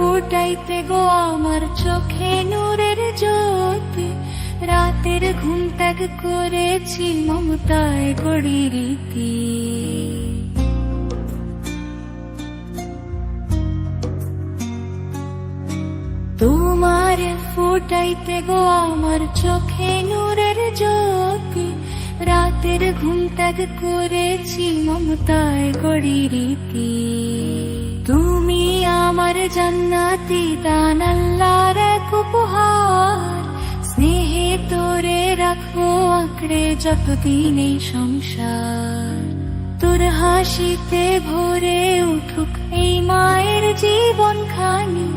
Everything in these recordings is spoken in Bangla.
ফুটাইতে গো আমার চোখে নূরের জ্যোতি। রাতের ঘুম ত্যাগ করেছি মমতায় গড়ি রীতি। তোমার ফুটাইতে গো আমার চোখে নূরের জ্যোতি। রাতের ঘুম ত্যাগ করেছি মমতায় গড়ি রীতি। আমার জান্নাতি দান আল্লাহর এক উপহার। স্নেহে তোরে রাখব আঁকড়ে যতদিন এই সংসার। তোর হাসিতে ভরে উঠুক এই মায়ের জীবন খানি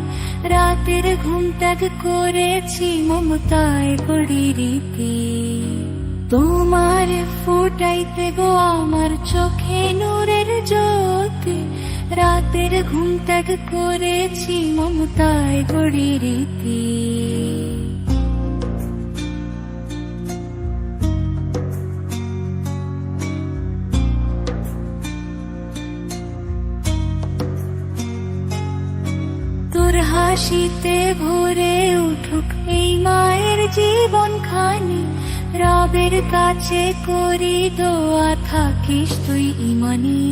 রাতের ঘুম ত্যাগ করেছি মমতায় গড়ি রীতি তোমার ফুটাইতে গো আমার চোখে নূরের জ্যোতি। রাতের ঘুম ত্যাগ করেছি মমতায় গড়ি রীতি। তোর হাসিতে ভরে উঠুক এই মায়ের জীবন খানি রবের কাছে করি দোয়া থাকিস তুই ইমানি।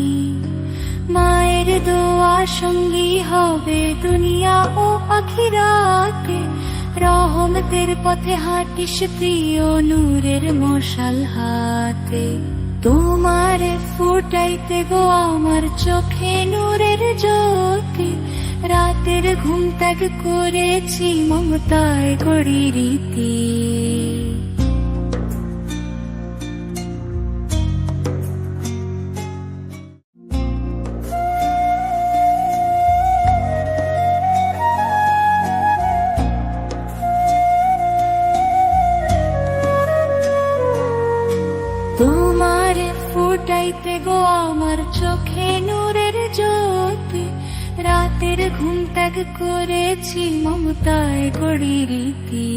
মায়ের দোয়া সঙ্গী হবে দুনিয়া ও আখিরাতে। রহমতের পথে হাঁটিস প্রিয় নূরের মশাল হাতে। তোমার ফুটাইতে গো আমার চোখে নূরের জ্যোতি। রাতের ঘুম ত্যাগ করেছি মমতায় গড়ি রীতি তোমার ফুটাইতে গো আমার চোখে নূরের জ্যোতি। রাতের ঘুম ত্যাগ করেছি মমতায় গড়ি রীতি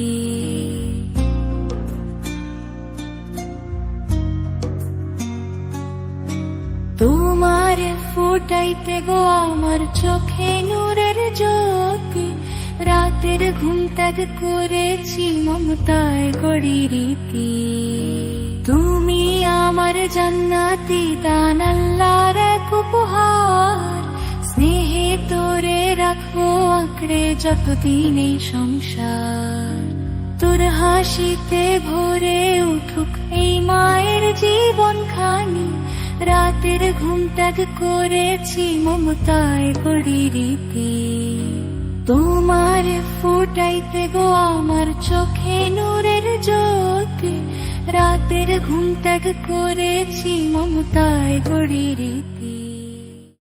তোমার ফুটাইতে গো আমার চোখে নূরের জ্যোতি। রাতের ঘুম ত্যাগ করেছি মমতায় গড়ি রীতি আমার জান্নাতি দান আল্লাহর এক উপহার। স্নেহে তোরে রাখব আঁকড়ে যতদিন এই সংসার। তোর হাসিতে ভরে উঠুক এই মায়ের জীবন খানি রাতের ঘুম ত্যাগ করেছি মমতায় গড়ি রীতি তোমার ফুটাইতে গো আমার চোখে নূরের জ্যোতি। রাতের ঘুম ত্যাগ করেছি মমতায় গড়ি রীতি